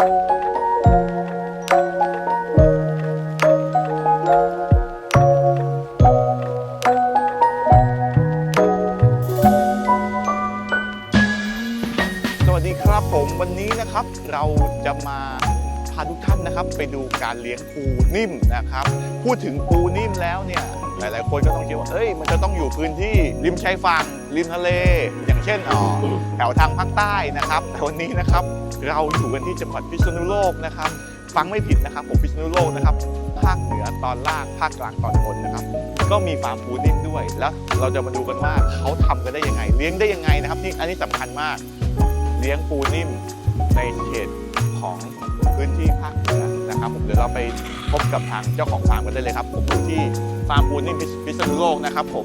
สวัสดีครับผมวันนี้นะครับเราจะมาพาทุกท่านนะครับ ไปดูการเลี้ยงปูนิ่มนะครับ พูดถึงปูนิ่มแล้วเนี่ยหลาย ๆ คนก็ต้องคิดว่าเอ้ยมันจะต้องอยู่พื้นที่ริมชายฝั่ง ริมทะเล อย่างเช่นอ๋อแถวทางภาคใต้นะครับแต่วันนี้นะครับเราอยู่กันที่จังหวัดพิษณุโลกนะครับฟังไม่ผิดนะครับผมพิษณุโลกนะครับภาคเหนือตอนล่างภาคกลางตอนบนนะครับ ก็มีฟาร์มปูนิ่มด้วย แล้วเราจะมาดูกันว่าเขาทำกันได้ยังไง เลี้ยงได้ยังไงนะครับที่อันนี้สำคัญมาก เลี้ยงปูนิ่มในเขตของพื้นที่ภาคเหนือนะครับ ผมเดี๋ยวเราไปพบกับทางเจ้าของฟาร์มกันได้เลยครับ ผมอยู่ที่ฟาร์มปูนิ่มพิษณุโลกนะครับผม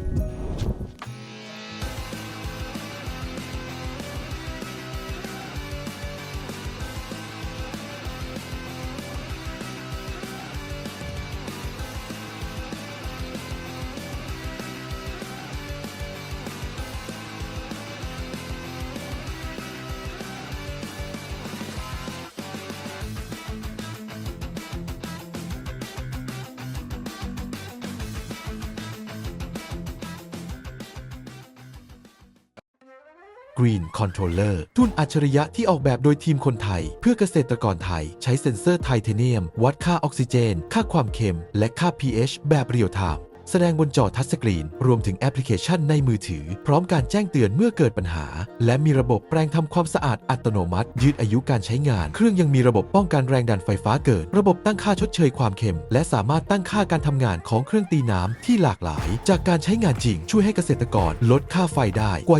Green Controller ทุนอัจฉริยะที่ออกแบบโดยทีมคนไทย เพื่อเกษตรกรไทย ใช้เซ็นเซอร์ไทเทเนียม วัดค่าออกซิเจน ค่าความเค็ม และค่า pH แบบเรียลไทม์ แสดงบนจอทัชสกรีน รวมถึงแอปพลิเคชันในมือถือ พร้อมการแจ้งเตือนเมื่อเกิดปัญหา และมีระบบแปรงทำความสะอาดอัตโนมัติ ยืดอายุการใช้งาน เครื่องยังมีระบบป้องกันแรงดันไฟฟ้าเกิด ระบบตั้งค่าชดเชยความเค็ม และสามารถตั้งค่าการทำงานของเครื่องตีน้ำที่หลากหลาย จากการใช้งานจริง ช่วยให้เกษตรกร ลดค่าไฟได้กว่า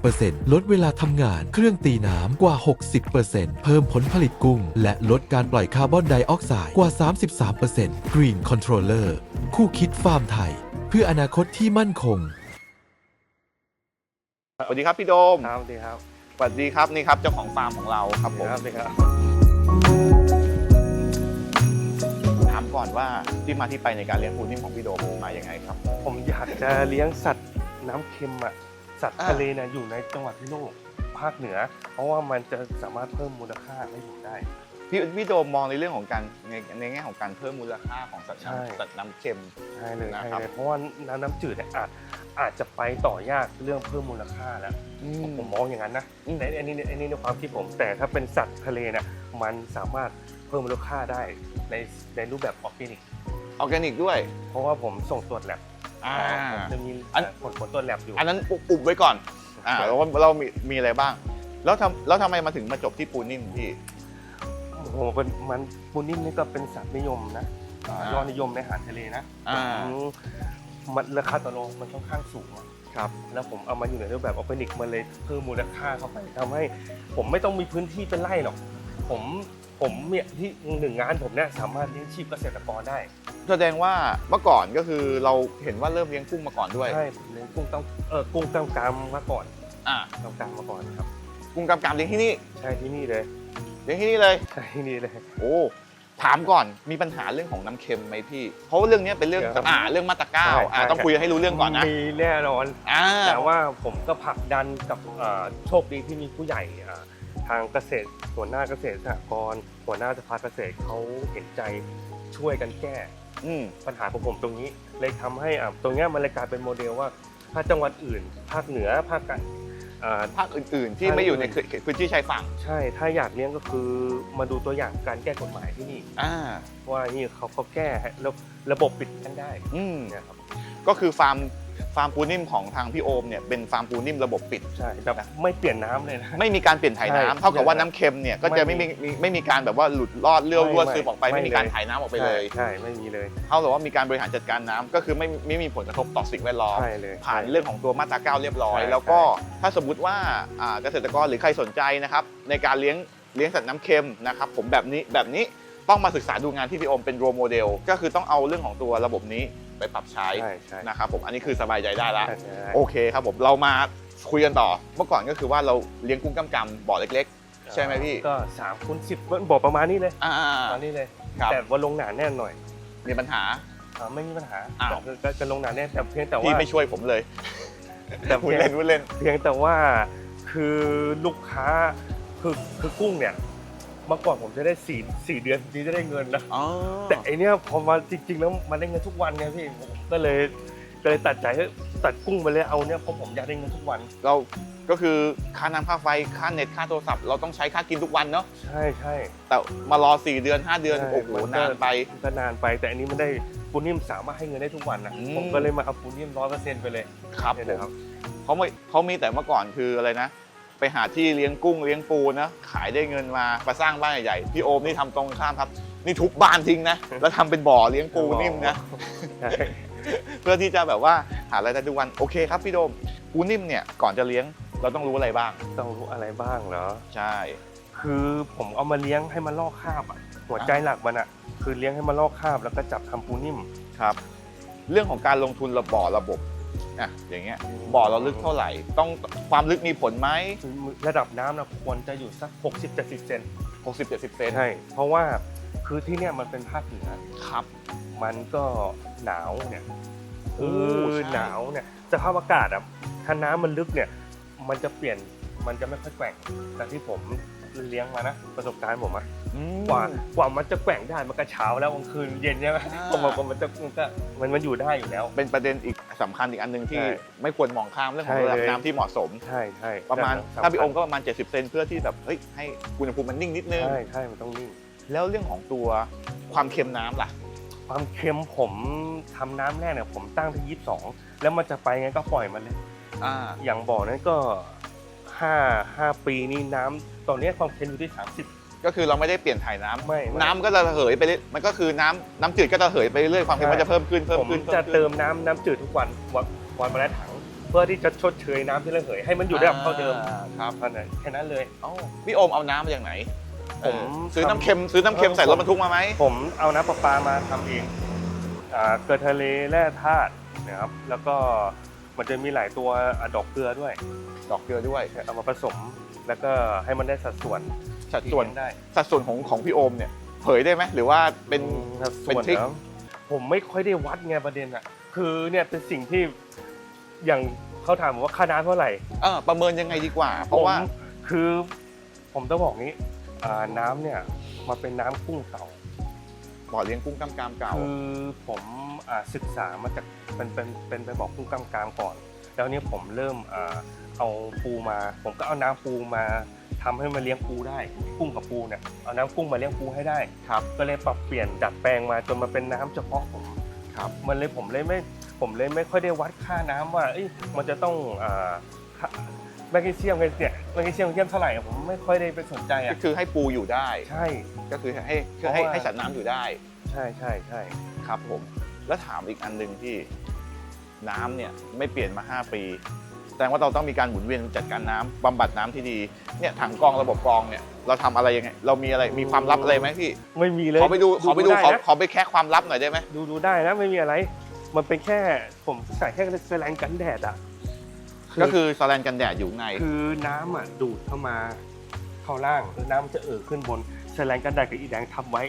27%ลดเวลาทำงาน เครื่องตีน้ำกว่า 60%เพิ่มผลผลิตกุ้ง และลดการปล่อยคาร์บอนไดออกไซด์กว่า 33% Green Controller คู่คิดฟาร์มไทย เพื่ออนาคตที่มั่นคง สวัสดีครับพี่โดม ครับดีครับสวัสดีครับนี่ครับเจ้าของฟาร์มของเราครับผมครับดีครับ ถามก่อนว่าที่มาที่ไปในการเลี้ยงปูนิ่มของพี่โดมมาอย่างไงครับ ผมอยากจะเลี้ยงสัตว์น้ำเค็มอะ สัตว์อ่า ทะเลเนี่ยอยู่ในจังหวัดพิษณุโลกภาคเหนือ เพราะว่ามันจะสามารถเพิ่มมูลค่าให้ผมได้ พี่พี่โดมมองในเรื่องของการในในแง่ของการเพิ่มมูลค่าของสัตว์ใช่น้ำสัตว์น้ำเค็ม ใช่เลยนะใช่ครับ เลยเพราะว่าน้ำน้ำจืดเนี่ยอาจอาจจะไปต่อยากเรื่องเพิ่มมูลค่าแล้วผมมองอย่างนั้นนะอืม ในอันนี้อันนี้ในความคิดผม แต่ถ้าเป็นสัตว์ทะเลเนี่ยมันสามารถเพิ่มมูลค่าได้ในในรูปแบบออร์แกนิก ออร์แกนิกด้วยเพราะว่าผมส่งตรวจแลบอ่า ผมจะมีอัน ผลผลตรวจแลบอยู่อันนั้นอุบอุบไว้ก่อนอ่าแล้วว่าเรามีมีอะไรบ้าง แล้วทำแล้วทำไมมาถึงมาจบที่ปูนิ่มพี่ โอ้โหเป็นมันปูนิ่มนี่ก็เป็นสัตว์นิยมนะอ่าอ่ายอดนิยมในอาหารทะเลนะอ่า อืมมันราคาต่อโลมันค่อนข้างสูงอะครับ แล้วผมเอามาอยู่ในรูปแบบออร์แกนิกมันเลยเพิ่มมูลค่าเข้าไปทำให้ ผมไม่ต้องมีพื้นที่เป็นไร่หรอก ผมผมเนี่ยที่หนึ่งงานผมเนี่ยสามารถเลี้ยงชีพเกษตรกรได้แสดงว่าเมื่อก่อนก็คือเราเห็นว่าเริ่มเลี้ยงกุ้งมาก่อนด้วยใช่ผมเลี้ยงกุ้งต้องเออกุ้งต้องกามมาก่อนอ่าต้องกามมาก่อนครับ กุ้งกำกามเลี้ยงที่นี่ใช่ที่นี่เลยเลี้ยงที่นี่เลย ใช่ที่นี่เลย โอ้ถามก่อนมีปัญหาเรื่องของน้ำเค็มไหมพี่ เพราะว่าเรื่องเนี้ยเป็นเรื่องครับอ่าเรื่องมาตราเก้าใช่อ่าใช่ ต้องคุยให้รู้เรื่องก่อนนะมีแน่นอน อ่า แต่ว่าผมก็ผลักดันกับเอ่อโชคดีที่มีผู้ใหญ่อ่าทางเกษตรหัวหน้าเกษตรสหกรณ์หัวหน้าสภาเกษตรเขาเห็นใจช่วยกันแก้ อืม ปัญหาของผมตรงนี้เลยทำให้อะตรงเนี้ยมันเลยกลายเป็นโมเดลว่า ถ้าจังหวัดอื่น ภาคเหนือภาคกลาง อ่า ภาคอื่นๆ ที่ภาคไม่อยู่ในอื่นเขตพื้นที่ชายฝั่งใช่ถ้าอยากเลี้ยงก็คือมาดูตัวอย่างการแก้กฎหมายที่นี่ อ่าว่านี่เขาเขาแก้ให้ระระบบปิดกันได้อืมเนี่ยครับก็คือฟาร์ม ฟาร์มปูนิ่มของทางพี่โอมเนี่ยเป็นฟาร์มปูนิ่มระบบปิด ใช่แบบไม่เปลี่ยนน้ำเลยนะ ไม่มีการเปลี่ยนถ่ายน้ำใช่เท่ากับว่าน้ำเค็มเนี่ยก็จะไม่ไม่มีมีไม่มีการแบบว่าหลุดรอดเลี้ยวไม่รั่วไม่ซึมออกไปไม่ไม่มีการเลย ถ่ายน้ำออกไปเลย ใช่ใช่ไม่มีเลยเท่ากับว่ามีการบริหารจัดการน้ำก็คือไม่ไม่มีผลกระทบต่อสิ่งแวดล้อม ใช่เลย ผ่านเรื่องของตัวมาตราเก้าเรียบร้อย ใช่แล้วก็ถ้าสมมุติว่าอ่าเกษตรกรหรือใครสนใจนะครับในการเลี้ยงเลี้ยงสัตว์น้ำเค็มนะครับผมแบบนี้แบบนี้ต้องมาศึกษาดูงานที่พี่โอมเป็นโรโมเดล ก็คือต้องเอาเรื่องของตัวระบบนี้ ไปปรับใช้ใช่ใช่ นะครับผมอันนี้คือสบายใจได้แล้วใช่ใช่โอเคครับผมเรามาคุยกันต่อ เมื่อก่อนก็คือว่าเราเลี้ยงกุ้งกำกำบ่อเล็กใช่ไหมพี่ก็สามคูณสิบบอกประมาณนี้เลยๆอ่าประมาณนี้เลยครับแต่ว่าลงหนาแน่นหน่อยมีปัญหา อ่าไม่มีปัญหาอ้าว ก็ก็จะลงหนาแน่แต่เพียงแต่พี่ว่า ไม่ช่วยผมเลยแต่พูดเพียงเล่นพูดเล่น เพียงแต่ว่าคือลูกค้าคือคือกุ้งเนี่ย เมื่อก่อนผมจะได้สี่สี่เดือนทีนี้จะได้เงินนะ อ๋อแต่ไอเนี้ยพอมาจริง ๆ แล้วมันได้เงินทุกวันไงพี่ผมก็เลยก็เลยตัดใจให้ตัดกุ้งไปเลยเอาเนี่ยเพราะผมอยากได้เงินทุกวัน เราก็คือค่าน้ำค่าไฟค่าเน็ตค่าโทรศัพท์เราต้องใช้ค่ากินทุกวันเนาะใช่ใช่ แต่มารอ 4 เดือน 5 เดือนใช่โอ้โหมันก็ นานไป ก็นานไปแต่อันนี้มันได้ปูนิ่มสามารถให้เงินได้ทุกวันนะอืม ผมก็เลยมาเอาปูนิ่มร้อยเปอร์เซ็นต์ไปเลยครับเนี่ยผมนะครับ เขาไม่เขามีแต่เมื่อก่อนคืออะไรนะ ไปหาที่เลี้ยงกุ้งเลี้ยงปูนะขายได้เงินมามาสร้างบ้านใหญ่ๆพี่โอมนี่ทำตรงข้ามครับ นี่ทุบบ้านทิ้งนะ แล้วทำเป็นบ่อเลี้ยงปูนิ่มนะ ใช่ เพื่อที่จะแบบว่าหารายได้ทุกวันโอเคครับพี่โดมปูนิ่มเนี่ยก่อนจะเลี้ยงเราต้องรู้อะไรบ้าง ต้องรู้อะไรบ้างเหรอ ใช่ คือผมเอามาเลี้ยงให้มันลอกคราบอะหัวใจหลักมันอะคือเลี้ยงให้มันลอกคราบแล้วก็จับทำปูนิ่ม ครับ เรื่องของการลงทุนระบ่อระบบ อะอย่างเงี้ยบ่อเราลึกเท่าไหร่ ต้องความลึกมีผลไหมคือระดับน้ำนะควรจะอยู่สัก 60 70 เซน60 70 เซนใช่เพราะว่าคือที่เนี่ยมันเป็นภาคเหนือครับ มันก็หนาวเนี่ยโอ้คือใช่หนาวเนี่ยสภาพอากาศอะถ้าน้ำมันลึกเนี่ย มันจะเปลี่ยนมันจะไม่ค่อยแกว่งแต่ที่ผมเลี้ยงมานะประสบการณ์ผมอะอืม กว่ากว่ามันจะแกว่งได้มันก็เช้าแล้วกลางคืนเย็นใช่ไหมอ่าผมบอกว่ามันจะมันก็มันมันอยู่ได้อยู่แล้ว เป็นประเด็นอีกสำคัญอีกอันหนึ่งที่ใช่ไม่ควรมองข้ามเรื่องของใช่ระดับเลย น้ำที่เหมาะสม ใช่ใช่ประมาณสำคัญถ้าพี่โอมก็ประมาณ 70 เซนเพื่อที่แบบเฮ้ยให้อุณหภูมิมันนิ่งนิดนึง ใช่ใช่มันต้องนิ่ง แล้วเรื่องของตัวความเค็มน้ำล่ะ ความเค็มผมทำน้ำแรกเนี่ยผมตั้งที่ยี่สิบสองแล้วมันจะไปไงก็ปล่อยมันเลย อ่า อย่างบ่อนั้นก็ห้าห้าปีนี่น้ำตอนนี้ความเค็มอยู่ที่สามสิบ ก็คือเราไม่ได้เปลี่ยนถ่ายน้ำไม่ไม่ น้ำก็จะระเหยไปเรื่อยมันก็คือน้ำน้ำจืดก็จะระเหยไปเรื่อยความเค็มก็จะเพิ่มขึ้นเพิ่มผมขึ้นจะพิ่ขึ้น เติมน้ำน้ำจืดทุกวันวันวันละถัง เพื่อที่จะชดเชยน้ำที่ระเหยให้มันอยู่ระดับเท่าเดิมอ่ครับ เท่านั้นแค่นั้นเลย เอ้าพี่โอมเอาน้ำมาจากไหนผม เออซื้อทำน้ำเค็มซื้อน้ำเค็มเออใส่รถบรรทุกมาไหมผมเอาน้ำประปามาทำเองอ่าเกลือทะเลแร่ธาตุนะครับแล้วก็มันจะมีหลายตัวอะดอกเกลือด้วยดอกเกลือด้วย เอามาผสมแล้วก็ให้มันได้สัดส่วน สัดส่วนที่เลี้ยงได้สัดส่วนของของพี่โอมเนี่ยเผยได้ไหมหรือว่าเป็นสัดเป็นส่วนทริค แล้วผมไม่ค่อยได้วัดไงประเด็นอะ คือเนี่ยเป็นสิ่งที่อย่างเขาถามผมว่าค่าน้ำเท่าไหร่เออประเมินยังไงดีกว่า เพราะว่าผมคือผมต้องบอกงี้อ่าน้ำเนี่ยมันเป็นน้ำกุ้งเก่า บ่อเลี้ยงกุ้งกล้ามกรามเก่า คือผมอ่าศึกษามาจากเป็นเป็นเป็นไปบอกกุ้งกล้ามกรามก่อน แล้วเนี่ยผมเริ่มอ่าเอาปูมา ผมก็เอาน้ำปูมา ทำให้มันเลี้ยงปูได้กุ้งกับปูเนี่ยเอาน้ำกุ้งมาเลี้ยงปูให้ได้ครับ ก็เลยปรับเปลี่ยนดัดแปลงมาจนมาเป็นน้ำเฉพาะผมครับมันเลยผมเลยไม่ผมเลยไม่ค่อยได้วัดค่าน้ำว่าเอ้ยมันจะต้องอ่าค่าแมกนีเซียมกันเนี่ยแมกนีเซียมเยี่ยมเท่าไหร่อะผมไม่ค่อยได้ไปสนใจก็อะคือให้ปูอยู่ได้ ใช่ ก็คือให้คือให้เพราะว่าให้สัตว์น้ำอยู่ได้ ใช่ใช่ใช่ครับผม แล้วถามอีกอันหนึ่งที่น้ำเนี่ยไม่เปลี่ยนมา 5 ปีแส ดงว่าเราต้องมีการหมุนเวียนจัดการน้ำบำบัดน้ำที่ดีเนี่ยถังกรองระบบกรองเนี่ยเราทำอะไรยังไงเรามีอะไรมีความลับอะไรไหมพี่ไม่มีเลยขอไปดูขอไปดูได้ขอนะขอไปแค่ความลับหน่อยได้ไหมดูดูได้นะไม่มีอะไร มันเป็นแค่ผมใส่แค่แสแลนกันแดดอะก็คือสแลนกันแดดอยู่ไงคือน้ำอะดูดเข้ามาเข้าล่างแล้วน้ำมันจะเอ่อขึ้นบนแสแลนกันแดดกับอีแดงทับไว้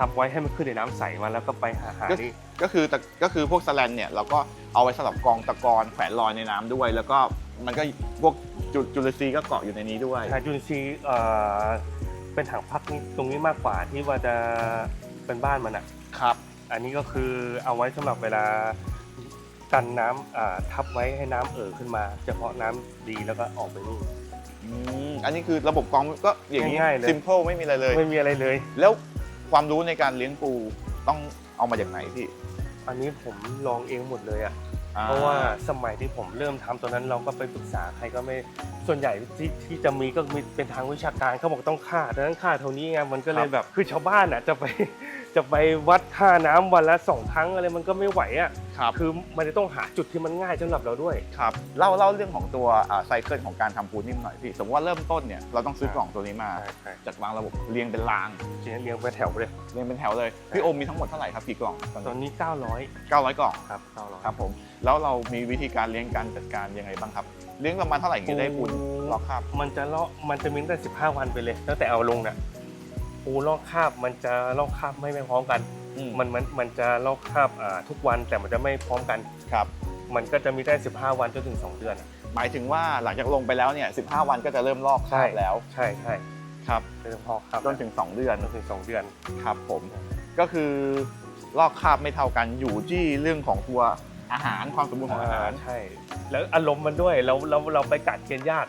ทับไว้ให้มันขึ้นในน้ำใสมาแล้วก็ไปหาหาก็นี่ก็คือตะก็คือพวกสแลนเนี่ยเราก็เอาไว้สำหรับกรองตะกอนแขวนลอยในน้ำด้วย แล้วก็มันก็พวกจุจุลินทรีย์ก็เกาะอยู่ในนี้ด้วย หาจุลินทรีย์เอ่อเป็นถังพักนี่ตรงนี้มากกว่าที่ว่าจะเป็นบ้านมันอะ ครับ อันนี้ก็คือเอาไว้สำหรับเวลากันน้ำอ่าทับไว้ให้น้ำเอ่อขึ้นมา เฉพาะน้ำดีแล้วก็ออกไปนี่ อืมอันนี้คือระบบกรองก็อย่างนี้ง่ายๆเลย ซิมเ l ิไม่มีอะไรเลย ไม่มีอะไรเลย แล้ว ความรู้ในการเลี้ยงปูต้องเอามาจากไหนพี่อันนี้ผมลองเองหมดเลยอะ อ่เพราะว่าสมัยที่ผมเริ่มทำตอนนั้นเราก็ไปปรึกษาใครก็ไม่ ส่วนใหญ่ที่ที่จะมีก็มีเป็นทางวิชาการเขาบอกต้องค่าดังนั้นค่าเท่านี้ไงมันก็เลยแบบคือชาวบ้านอะจะไป จะไปวัดค่าน้ำวันละสองครั้งอะไรมันก็ไม่ไหวอะครับคือมันจะต้องหาจุดที่มันง่ายสำหรับเราด้วย ครับเล่าเล่าเรื่องของตัวไซเคิลของการทำปูนิ่มหน่อยพี่สมมติว่าเริ่มต้นเนี่ยเราต้องซื้อกล่องตัวนี้มา ใช่ใช่จัดวางระบบเรียงเป็นรางทีนี้เลี้ยงไปแถวเลย เรียงเป็นแถวเลยพี่โอมมีทั้งหมดเท่าไหร่ครับกี่กล่องตอนตอนนี้นี้ 900 900 กล่องครับ900ครับผมแล้วเรามีวิธีการเลี้ยงการจัดการยังไงบ้างครับเลี้ยงประมาณเท่าไหร่ถึงจะได้ปูนล็อกครับมันจะลอกมันจะมีตั้งแต่15 วันไปเลยตั้งแต่เอาลงน่ะ ปูลอกคราบมันจะลอกคราบไม่ไม่พร้อมกัน อืมมันมันมันจะลอกคราบอ่าทุกวันแต่มันจะไม่พร้อมกัน ครับ มันก็จะมีได้ 15 วันจนถึง 2 เดือนอะ หมายถึงว่าหลังจากลงไปแล้วเนี่ย15 วันก็จะเริ่มลอกคราบแล้วใช่ใช่ครับจะพอคราบจนถึง 2 เดือนจนถึง2เดือน ครับผม ก็คือลอกคราบไม่เท่ากันอยู่ที่เรื่องของตัว อาหารความสมบูรณ์ของอาหารใช่ แล้วอารมณ์มันด้วยเราเราเราไปกัดเกณฑ์ยาก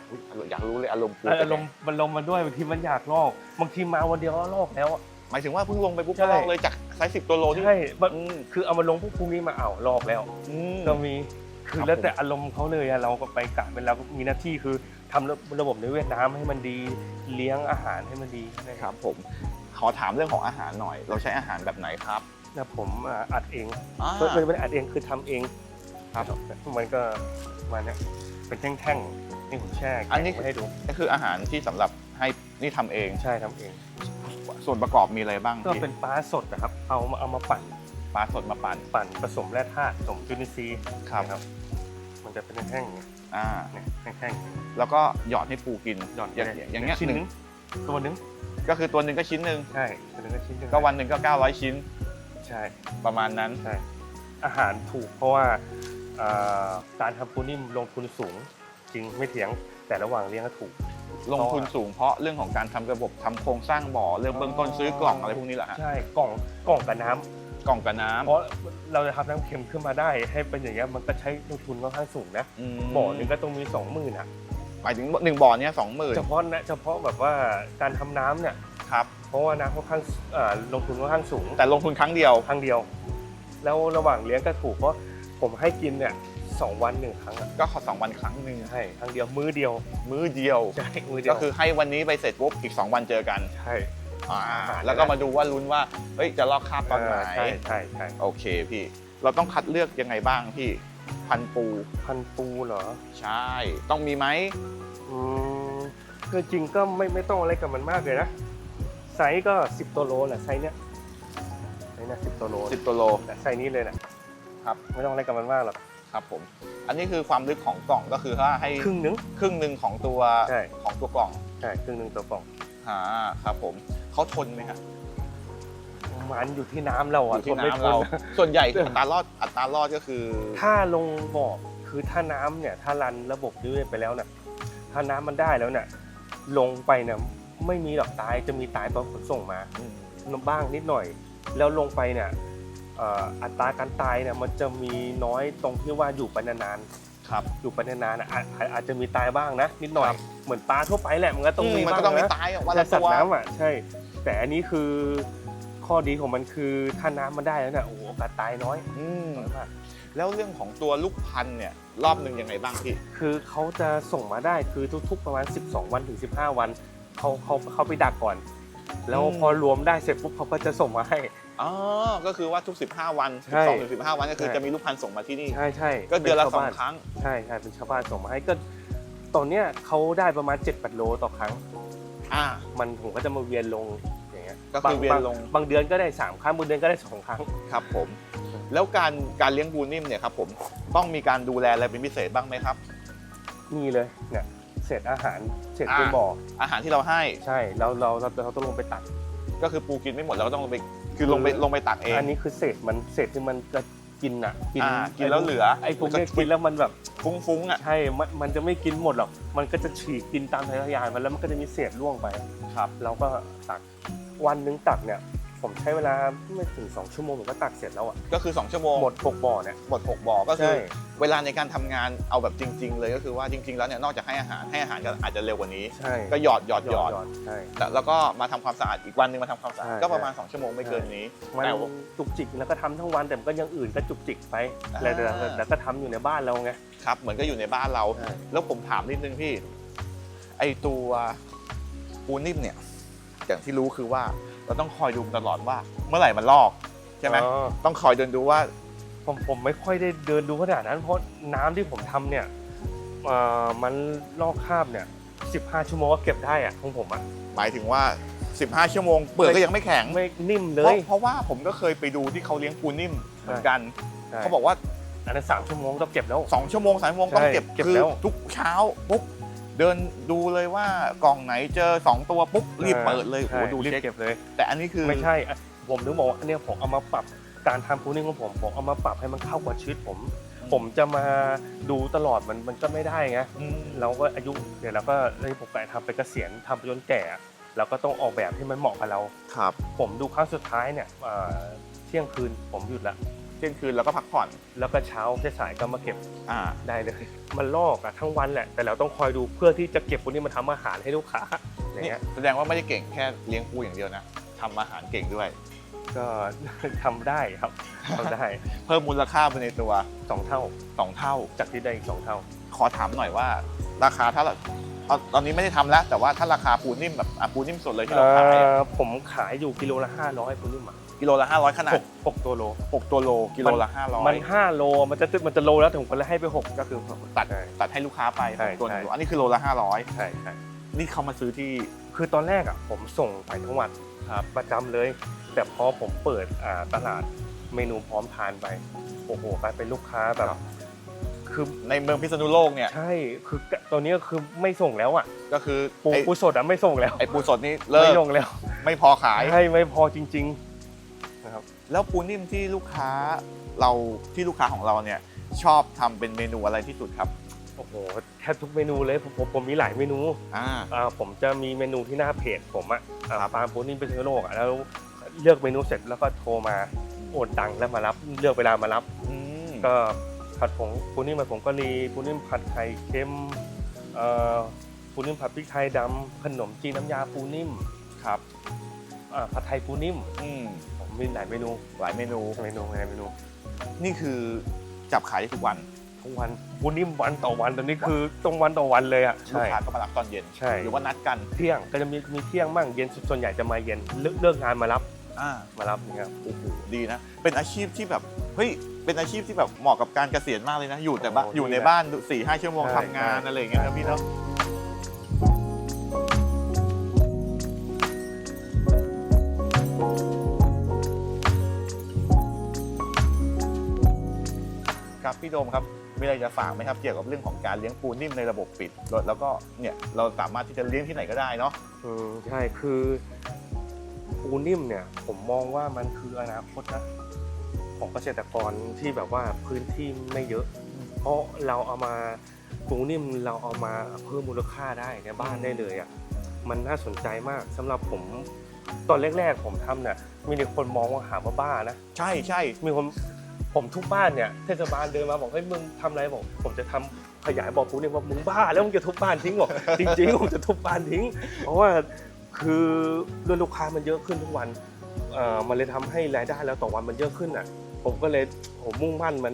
อยากรู้เลยอารมณ์กูอารมณ์มันลงมันด้วยบางทีมันอยากลอกบางทีมาวันเดียวก็ลอกแล้วอะหมายถึงว่าเพิ่งลงไปปุ๊บใช่ก็ลอกเลยจากไซส์สิบตัวโลที่ใช่บางอืมคือเอามาลงพวกพรุ่งนี้มาเอาลอกแล้วอืมก็มีคืคอรับแล้วแต่อารมณ์เขาเลยอะเราก็ไปกะเป็นเราก็มีหน้าที่คือทำระระบบในเวียดนามให้มันดีเลี้ยงอาหารให้มันดีนะคครัรับบผมขอถามเรื่องของอาหารหน่อย เราใช้อาหารแบบไหนครับ แล้วผมอ่าอัดเองอ่า ไม่ไม่ได้อัดเองคือทำเองครับมันก็มาเนี่ยเป็นแท่งๆนี่ผมแช่อันแข็งนี้ ไว้ให้ดูก็คืออาหารที่สำหรับให้นี่ทำเอง ใช่ทำเอง ส่วนประกอบมีอะไรบ้างก็พี่เป็นปลาสดนะครับ เอามาเอามาปั่นปลาสดมาปั่น ปั่นผสมแร่ธาตุผสมจุลินทรีย์ครับ นะครับ มันจะเป็นแท่งๆอย่างเงี้ยอ่าเนี่ยแท่งแล้วก็หยอดให้ปูกินๆหย่อนอย่างอย่างเงี้ยชิ้นหหนึ่นึงงตัวหนึงก็คือตัวหนึ่งก็ชิ้นหนึ่งใช่ตัวหนึงก็ชิ้นหนึงก็วันหนึ่งก็900 ชิ้น ใช่ประมาณนั้น ใช่อาหารถูกเพราะว่าอ่าการทำปูนิ่มลงทุนสูง จริงไม่เถียงแต่ระหว่างเลี้ยงก็ถูก ลงทุนสูงเพราะเรื่องของการทำระบบทำโครงสร้างบ่อเรื่องเบื้องต้นซื้อกล่องอะไรพวกนี้แหละฮะใช่กล่องกล่องกับน้ำกล่องกับน้ำเพราะเราจะทำน้ำเค็มขึ้นมาได้ ให้เป็นอย่างเงี้ยมันก็ใช้ลงทุนค่อนข้างสูงนะมบ่อหนึงก็ต้องมีสองหมื่นอะหมายถึงหนึ่งบ่อเนี้ยสองหมื่นเฉพาะนะเฉพาะแบบว่าการทำน้ำเนี่ย ครับเพราะว่าน้ำค่อนข้างเอ่อลงทุนค่อนข้างสูงแต่ลงทุนครั้งเดียว ครั้งเดียว แล้วระหว่างเลี้ยงก็ถูกเพราะผมให้กินเนี่ยสองวันหนึ่งครั้งอะก็ขอสองวันครั้งหนึ่งใช่ครั้งเดียวมื้อเดียวมื้อเดียว ใช่มื้อเดียวก็คือให้วันนี้ไปเสร็จปุ๊บอีก 2 วันเจอกันใช่อ่า แล้วก็มาดูว่าลุ้นว่าเฮ้ยจะลอกคราบตอนไหนใช่ใช่ใช่โอเคพี่ เราต้องคัดเลือกยังไงบ้างพี่พันปูพันปูเหรอใช่ ต้องมีไหมอืมคือจริงก็ไม่ไม่ต้องอะไรกับมันมากเลยนะ ไซส์ก็ 10 ตัวโลแหละไซส์เนี้ยไซส์เนี้ยสิบตัวโลสิบตัวโลแต่ไซส์นี้เลยนะครับ ไม่ต้องอะไรกับมันมากหรอกครับผม อันนี้คือความลึกของกล่องก็คือถ้าให้ครึ่งนึง ครึ่งหนึ่งของตัวใช่ ของตัวกล่องใช่ครึ่งนึงตัวกล่องอ่าครับผมเขาทนไหมครับมันอยู่ที่น้ำเราออะยู่ที่ทไม่น้ำทเรานส่วนใหญ่อัตรารอดอัตรารอดก็คือ ถ้าลงบ่อคือถ้าน้ำเนี่ย ถ้ารันระบบด้วยไปแล้วเนี่ยถ้าน้ำมันได้แล้วเนี่ยลงไปเนี่ย ไม่มีหรอกตายจะมีตายตอนขนส่งมาบ้างนิดหน่อย แล้วลงไปเนี่ยเอ่ออัตราการตายเนี่ยมันจะมีน้อยตรงที่ว่าอยู่ไปนานครับๆอยู่ไปนานๆอะอาจอาจอาจจะมีตายบ้างนะ นิดหน่อยครับเหมือนปลาทั่วไปแหละมันก็ต้องมีมันบ้างก็ต้องมีนะตายอะวันแต่ละสัตตัวว์น้ำอะใช่ แต่อันนี้คือข้อดีของมันคือถ้าน้ำมันได้แล้วเนี่ยโอ้โหโอกาสตายน้อยอืมน้อยมากแล้วเรื่องของตัวลูกพันธุ์เนี่ยรอบหนึ่งยังไงบ้างพี่ คือเขาจะส่งมาได้คือทุก ๆ ประมาณ 12 วันถึง 15 วัน เขาเขาเขาไปดักก่อน แล้วอืมพอรวมได้เสร็จปุ๊บเขาก็จะส่งมาให้ อ๋อ ก็คือว่าทุก 15 วันใช่12ถึง15วันก็คือใช่จะมีลูกพันธุ์ส่งมาที่นี่ ใช่ใช่ก็เดือนละป็สองชาวบ้าครั้ง ใช่ใช่เป็นชาวบ้านส่งมาให้ก็ตอนเนี้ยเขาได้ประมาณ7 8โลต่อครั้ง อ่า มันผมก็จะมาเวียนลงอย่างเงี้ยก็คือบางเวียนลงบางบางเดือนก็ได้ 3 ครั้ง บางเดือนก็ได้ 2 ครั้ง ครับผม แล้วการการเลี้ยงปูนิ่มเนี่ยครับผม ต้องมีการดูแลอะไรเป็นพิเศษบ้างไหมครับนี่เลยเนี่ยเศษอาหารเศษอ่าเป็นบ่ออาหารที่เราให้ใช่เราเราเราเราต้องลงไปตัก ก็คือปูกินไม่หมดเราก็ต้องลงไปคือลงไปคือลงไปตักเองอันนี้คือเศษมันเศษที่มันจะกินอะอ่ากินแล้วเหลือไอ้พวกเนี้ยก็กินแล้วมันแบบฟุ้งๆอะใช่มันมันจะไม่กินหมดหรอกมันก็จะฉีกกินตามทายานมันแล้วมันก็จะมีเศษร่วงไปครับ เราก็ตักวันหนึงตักเนี่ย ผมใช้เวลาไม่ถึง 2 ชั่วโมงผมก็ตักเสร็จแล้วอะก็คือ 2 ชั่วโมงหมดหกบ่อเนี่ยหมด6บ่อก็คือใช่เวลาในการทำงานเอาแบบจริง ๆ เลยก็คือว่าจริง ๆ แล้วเนี่ยนอกจากให้อาหารให้อาหารก็อาจจะเร็วกว่านี้ใช่ก็หยอดหยอดหยอดใช่แต่แล้วก็มาทำความสะอาดอีกวันหนึงมาทำความสะอาดใช่ก็ประมาณ 2 ชั่วโมงไม่เกินนี้มันแต่ว่าจุกจิกแล้วก็ทำทั้งวันแต่มันก็อยังอื่นก็จุกจิกไปอ่าแล้วแต่แล้วก็ทำอยู่ในบ้านเราไงครับเหมือนก็อยู่ในบ้านเราใช่แล้วผมถามนิดนึงพี่ไอตัวปูนิ่มเนี่ยอย่างที่รู้คือว่า เราต้องคอยดูตลอดว่าเมื่อไหร่มันลอกใช่ไหมอ๋อ ต้องคอยเดินดูว่า ผมผมไม่ค่อยได้เดินดูขนาดนั้น เพราะน้ำที่ผมทำเนี่ยเอ่อมันลอกคราบเนี่ย 15 ชั่วโมงก็เก็บได้อะของผมอะหมายถึงว่า 15 ชั่วโมงเปลือกก็ยังไม่แข็งไม่นิ่มเลเพราะยเพราะว่าผมก็เคยไปดูที่เขาเลี้ยงปูนิ่มเหมือนกันใช่เขาบอกว่า อันนั้นสามชั่วโมงต้องเก็บแล้ว 2 ชั่วโมงสามชั่วโมงต้องเก็บใช่เก็บคือแล้ว ทุกเช้าปุ๊บ เดินดูเลยว่ากล่องไหนเจอ 2 ตัวปุ๊บรีบเปิดเลยโอ้ใช่โหดูรีบเช็คเก็บเลย แต่อันนี้คือไม่ใช่อะผผมถึงบอกว่าอันเนี้ยผมเอามาปรับการทำปูนิ่งของผมผมเอามาปรับให้มันเข้ากับชีวิตผม ผมจะมาดูตลอดมันมันก็ไม่ได้ไงอืมเราก็อายุเดี๋ยวเราก็เลยผมไปทำไปเกษียณทำไปจนแก่เราก็ต้องออกแบบที่มันเหมาะกับเรา ครับผมดูครั้งสุดท้ายเนี่ยเอ่อเที่ยงคืนผมหยุดละเที่ยงคืนแล้วก็พักผ่อน แล้วก็เช้าสายๆก็มาเก็บอ่า ได้เลย มันลอกอะทั้งวันแหละ แต่เราต้องคอยดูเพื่อที่จะเก็บพวกนี้มาทำอาหารให้ลูกค้าอย่างนี่เงี้ยแสดงว่าไม่ได้เก่งแค่เลี้ยงปูอย่างเดียวนะทำอาหารเก่งด้วย ก็ ทำได้ครับทำได้เพิ่มมูลค่าไปในตัวสองเท่าสองเท่า จากที่ได้อีกสองเท่า ขอถามหน่อยว่า ราคาถ้าเราเอาตอนนี้ไม่ได้ทำแล้ว แต่ว่าถ้าราคาปูนิ่มแบบอะปูนิ่มสดเลยที่เราขายอะเอ่อผมขายอยู่กิโลละห้าร้อยคุณนุ่มอะ กิโลละ 500 ขนาหดกหกตัวโล 6 ตัวโลกิโลละมันห้าโลมันจะมันจะโลแล้วถึงคนละให้ไปหกก็คือ500ตัดใช่ตัดให้ลูกค้าไปใช่ตัวหนึงใช่อันนี้คือโลละ ใช่ใช่500 นี่เขามาซื้อที่ คือตอนแรกอะผมส่งไปทั้งวันครับประจำเลย แต่พอผมเปิดอ่าตลาดเมนูพร้อมทานไปโอ้โหกลายเป็นลูกค้าแบบครับ คือในเมืองพิษณุโลกเนี่ย ใช่คือตอนนี้ก็คือไม่ส่งแล้วอะก็คือปูไอ้ปูสดอะไม่ส่งแล้วไอ้ปูสดนี่เลิไม่กส่งแล้ว ไม่พอขายให้ไม่พอจริงๆนะครับ แล้วปูนิ่มที่ลูกค้าเราที่ลูกค้าของเราเนี่ยชอบทำเป็นเมนูอะไรที่สุดครับ โอ้โหแทบทุกเมนูเลยผมผมผมมีหลายเมนูอ่า อ่าผมจะมีเมนูที่หน้าเพจผมอะอ่าครับฟาร์มปูนิ่มเป็นเชื้อโรคอะแล้วเลือกเมนูเสร็จแล้วก็โทรมาโอนตังค์แล้วมารับเลือกเวลามารับ อืมก็ผัดผงปูนิ่มผัดผงกะหรี่ปูนิ่มผัดไข่เค็มเอ่อปูนิ่มผัดพริกไทยดำขนมจีนน้ำยาปูนิ่มครับอ่าผัดไทยปูนิ่มอืมผ มมีหลายเมนูหลายเมนู เมนูหลายเมนู นี่คือจับขายได้ทุกวันทุกวันปูนิ่มวันต่อวันตอนนี้คือตรงวันต่อวันเลยอะลูกใช่ค้าก็มารับตอนเย็นใช่หรือว่านัดกันเที่ยงก็จะมีมีเที่ยงบ้างเย็นส่วนใหญ่จะมาเย็นเลิกเลิกงานมารับอ่ามารับอย่างเงี้ยโอ้โหดีนะ เป็นอาชีพที่แบบเฮ้ยเป็นอาชีพที่แบบเหมาะกับการเกษียณมากเลยนะ อยู่แต่บ้านโอ้โหอยู่ในดีนะบ้านสี่ห้าชั่วโมงใช่ทำงานใช่อะไรอย่างเงี้ยนะพี่เนาะ ครับพี่โดมครับมีอะไรจะฝากไหมครับเกี่ยวกับเรื่องของการเลี้ยงปูนิ่มในระบบปิด แล้วก็เนี่ยเราสามารถที่จะเลี้ยงที่ไหนก็ได้เนาะอืมใช่คือปูนิ่มเนี่ยผมมองว่ามันคืออนาคตนะของเกษตรกรที่แบบว่าพื้นที่ไม่เยอะ เพราะเราเอามาปูนิ่มเราเอามาเพิ่มมูลค่าได้ในบ้านได้เลยอะมันน่าสนใจมากสำหรับผมตอนแรกๆผมทำเนี่ยมีแต่คนมองว่าหาว่าบ้านะ ใช่ใช่มีคน ผมทุกบ้านเนี่ยเทศบาลเดินมาบอกเฮ้ยมึงทำอะไรบอก ผมจะทำขยายบ่อปูเนี่ยว่ามึงบ้าแล้วมึงจะทุบบ้านทิ้งบอกจริงๆผมจะทุบบ้านทิ้ง เพราะว่าคือด้วยลูกค้ามันเยอะขึ้นทุกวันเอ่อมันเลยทำให้รายได้แล้วต่อวันมันเยอะขึ้นอะ ผมก็เลยผมมุ่งมั่นมัน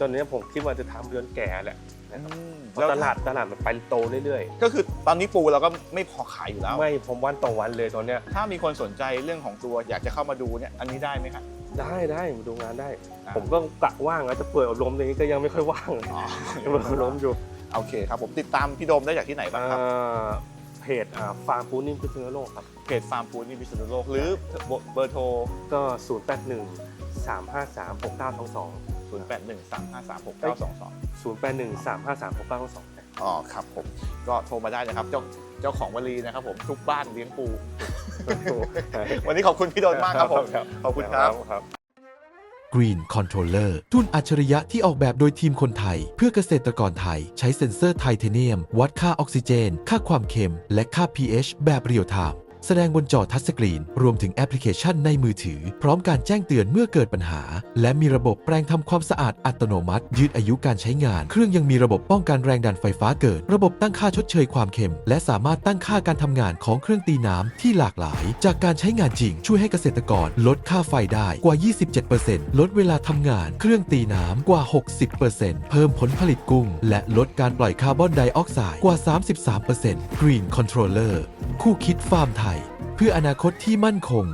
ตอนนี้ผมคิดว่าจะทำจนแก่แหละอืมเพราะตลาดตลาดมันไปโตเรื่อยก็คือตอนนี้ปูเราก็ไม่พอขายอยู่แล้ว ๆไม่ผมวันต่อวันเลยตอนเนี้ย ถ้ามีคนสนใจเรื่องของตัวอยากจะเข้ามาดูเนี่ยอันนี้ได้ไหมครับ ได้ได้มาดูงานได้ อ่า ผมก็กะว่างแล้วจะเปิดอบรมอย่างนี้ก็ยังไม่ค่อยว่างเลยอ๋อยังเปิดอบรมอยู่โอเคครับผมติดตามพี่โดมได้จากที่ไหนบ้างครับ อ่าเพจอ่าฟาร์มปูนิ่มพิษณุโลกครับ เพจฟาร์มฟู้ดนี่พิษณุโลกหรือเบอร์โทร ก็ 0 8 1 3 5 3 6 9 2 2 0 8 1 3 5 3 6 9 2 2 0 8 1 3 5 3 6 9 2 2 อ๋อครับผมก็โทรมาได้นะครับ เจ้าเจ้าของวลีนะครับผมทุกบ้านเลี้ยงปู วันนี้ขอบคุณพี่โดมมากครับผมขอบคุณครับครับ Green Controller ทุ่นอัจฉริยะที่ออกแบบโดยทีมคนไทย เพื่อเกษตรกรไทย ใช้เซ็นเซอร์ไทเทเนียม วัดค่าออกซิเจน ค่าความเค็ม และค่า pH แบบเรียลไทม์ แสดงบนจอทัชสกรีน รวมถึงแอปพลิเคชันในมือถือ พร้อมการแจ้งเตือนเมื่อเกิดปัญหา และมีระบบแปรงทำความสะอาดอัตโนมัติ ยืดอายุการใช้งาน เครื่องยังมีระบบป้องกันแรงดันไฟฟ้าเกิด ระบบตั้งค่าชดเชยความเค็ม และสามารถตั้งค่าการทำงานของเครื่องตีน้ำที่หลากหลาย จากการใช้งานจริง ช่วยให้เกษตรกรลดค่าไฟได้กว่า 27%ลดเวลาทำงาน เครื่องตีน้ำกว่า 60%เพิ่มผลผลิตกุ้ง และลดการปล่อยคาร์บอนไดออกไซด์กว่า 33% Green Controller คู่คิดฟาร์มไทย เพื่ออนาคตที่มั่นคง